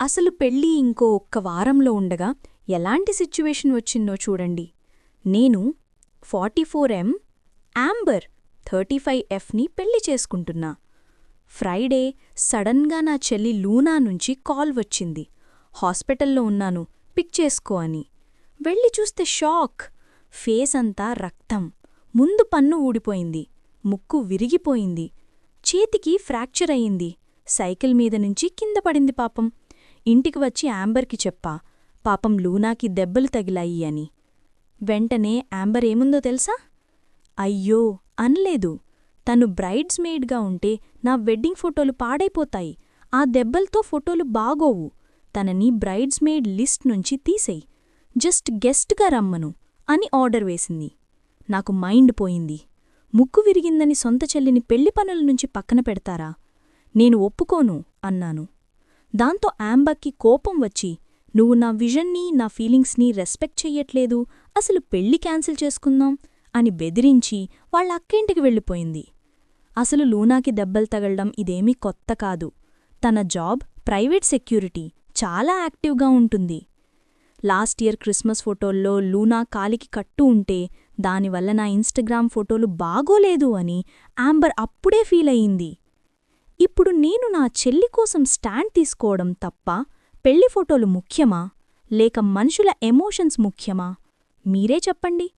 అసలు పెళ్ళి ఇంకో ఒక్క వారంలో ఉండగా ఎలాంటి సిచ్యువేషన్ వచ్చిందో చూడండి. నేను forty four M amber thirty five ఎఫ్ని పెళ్ళి చేసుకుంటున్నా. ఫ్రైడే సడన్గా నా చెల్లి లూనా నుంచి కాల్ వచ్చింది. హాస్పిటల్లో ఉన్నాను పిక్ చేసుకో అని. వెళ్ళి చూస్తే షాక్. ఫేస్ అంతా రక్తం. ముందు పన్ను ఊడిపోయింది. ముక్కు విరిగిపోయింది. చేతికి ఫ్రాక్చర్ అయింది. సైకిల్ మీద నుంచి కింద పడింది పాపం. ఇంటికి వచ్చి యాంబర్కి చెప్పా పాపం లూనాకి దెబ్బలు తగిలాయి అని. వెంటనే యాంబర్ ఏముందో తెలుసా? అయ్యో అనలేదు. తను బ్రైడ్స్ మెయిడ్గా ఉంటే నా వెడ్డింగ్ ఫోటోలు పాడైపోతాయి. ఆ దెబ్బలతో ఫోటోలు బాగోవు. తనని బ్రైడ్స్ మెయిడ్ లిస్ట్ నుంచి తీసేయి. జస్ట్ గెస్ట్గా రమ్మను అని ఆర్డర్ వేసింది. నాకు మైండ్ పోయింది. ముక్కు విరిగిందని సొంత చెల్లిని పెళ్ళి పనుల నుంచి పక్కన పెడతారా? నేను ఒప్పుకోను అన్నాను. దాంతో యాంబర్కి కోపం వచ్చి నువ్వు నా విజన్ని నా ఫీలింగ్స్ని రెస్పెక్ట్ చెయ్యట్లేదు అసలు పెళ్ళి క్యాన్సిల్ చేసుకుందాం అని బెదిరించి వాళ్ళ అక్కింటికి వెళ్ళిపోయింది. అసలు లూనాకి దెబ్బలు తగలడం ఇదేమీ కొత్త కాదు. తన జాబ్ ప్రైవేట్ సెక్యూరిటీ చాలా యాక్టివ్గా ఉంటుంది. లాస్ట్ ఇయర్ క్రిస్మస్ ఫోటోల్లో లూనా కాలికి కట్టు ఉంటే దానివల్ల నా ఇన్స్టాగ్రామ్ ఫోటోలు బాగోలేదు అని ఆంబర్ అప్పుడే ఫీల్ అయింది ఇప్పుడు నేను నా చెల్లి కోసం స్టాండ్ తీసుకోవడం తప్ప పెళ్ళి ఫోటోలు ముఖ్యమా? లేక మనుషుల ఎమోషన్స్ ముఖ్యమా? మీరే చెప్పండి.